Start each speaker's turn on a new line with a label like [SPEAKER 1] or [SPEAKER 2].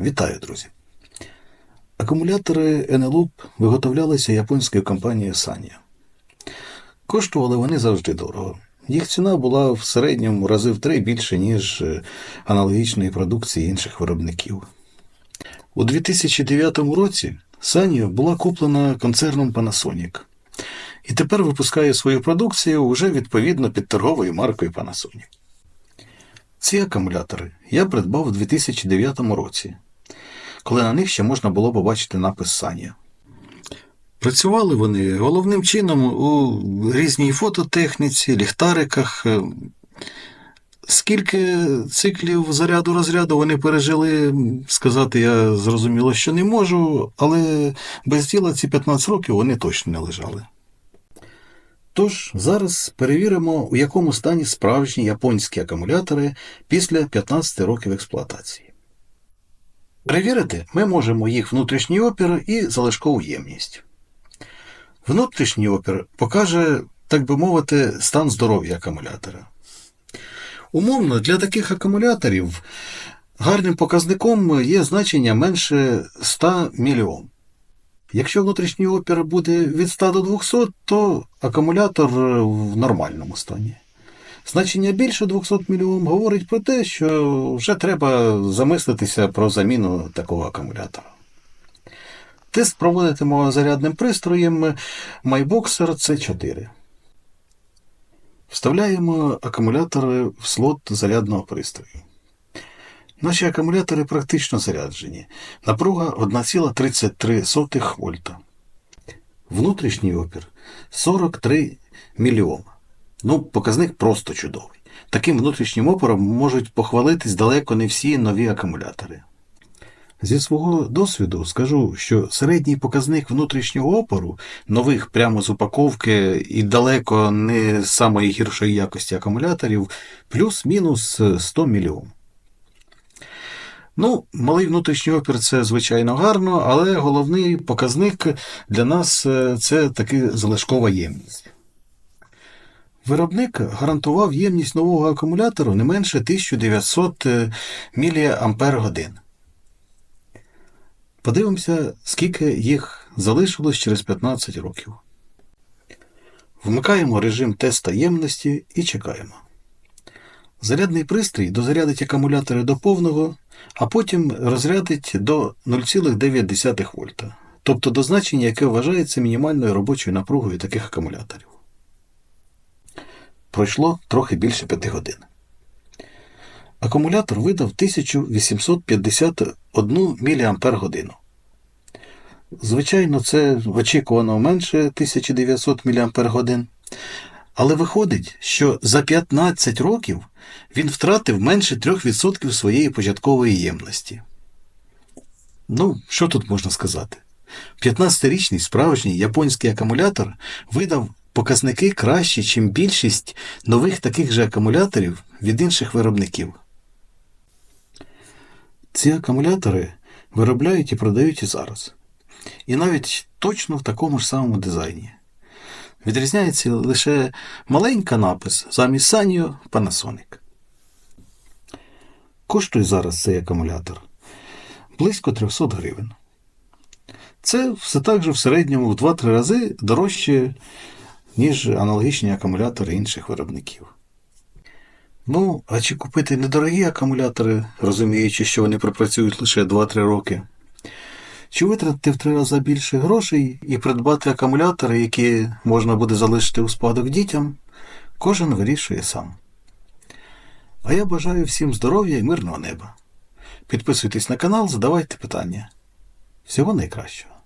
[SPEAKER 1] Вітаю, друзі! Акумулятори Eneloop виготовлялися японською компанією Sanyo. Коштували вони завжди дорого. Їх ціна була в середньому рази в три більше, ніж е, аналогічної продукції інших виробників. У 2009 році Sanyo була куплена концерном Panasonic і тепер випускає свою продукцію уже відповідно під торговою маркою Panasonic. Ці акумулятори я придбав у 2009 році, коли на них ще можна було побачити напис Саня. Працювали вони головним чином у різній фототехніці, ліхтариках. Е, Скільки циклів заряду розряду вони пережили, сказати я зрозуміло, що не можу, але без діла ці 15 років вони точно не лежали. Тож зараз перевіримо, у якому стані справжні японські акумулятори після 15 років експлуатації. Перевірити ми можемо їх внутрішній опір і залишкову ємність. Внутрішній опір покаже, так би мовити, стан здоров'я акумулятора. Умовно, для таких акумуляторів гарним показником є значення менше 100 мільйон. Якщо внутрішній опір буде від 100 до 200, то акумулятор в нормальному стані. Значення більше 200 мільйон говорить про те, що вже треба замислитися про заміну такого акумулятора. Тест проводитимо зарядним пристроєм MyBoxer C4. Вставляємо акумулятори в слот зарядного пристрою. Наші акумулятори практично заряджені. Напруга 1,33 вольта. Внутрішній опір 43 мільйома. Ну, показник просто чудовий. Таким внутрішнім опором можуть похвалитись далеко не всі нові акумулятори. Зі свого досвіду скажу, що середній показник внутрішнього опору нових прямо з упаковки і далеко не самої гіршої якості акумуляторів плюс-мінус 100 мільйон. Ну, малий внутрішній опір це звичайно гарно, але головний показник для нас це таки залишкова ємність. Виробник гарантував ємність нового акумулятору не менше 1900 мАч. Подивимося, скільки їх залишилось через 15 років. Вмикаємо режим теста ємності і чекаємо. Зарядний пристрій дозарядить акумулятори до повного, а потім розрядить до 0,9 вольта, тобто до значення, яке вважається мінімальною робочою напругою таких акумуляторів. Пройшло трохи більше 5 годин. Акумулятор видав 1851 мАч. Звичайно, це очікувано менше 1900 мАч. Але виходить, що за 15 років він втратив менше 3% своєї початкової ємності. Ну, що тут можна сказати? 15-річний справжній японський акумулятор видав показники кращі, ніж більшість нових таких же акумуляторів від інших виробників. Ці акумулятори виробляють і продають і зараз. І навіть точно в такому ж самому дизайні. Відрізняється лише маленька напис замість Sanyo Panasonic. Коштує зараз цей акумулятор близько 300 гривень. Це все так же в середньому в 2-3 рази дорожче, ніж аналогічні акумулятори інших виробників. Ну, а чи купити недорогі акумулятори, розуміючи, що вони пропрацюють лише 2-3 роки? Чи витратити в три рази більше грошей і придбати акумулятори, які можна буде залишити у спадок дітям, кожен вирішує сам. А я бажаю всім здоров'я і мирного неба. Підписуйтесь на канал, задавайте питання. Всього найкращого.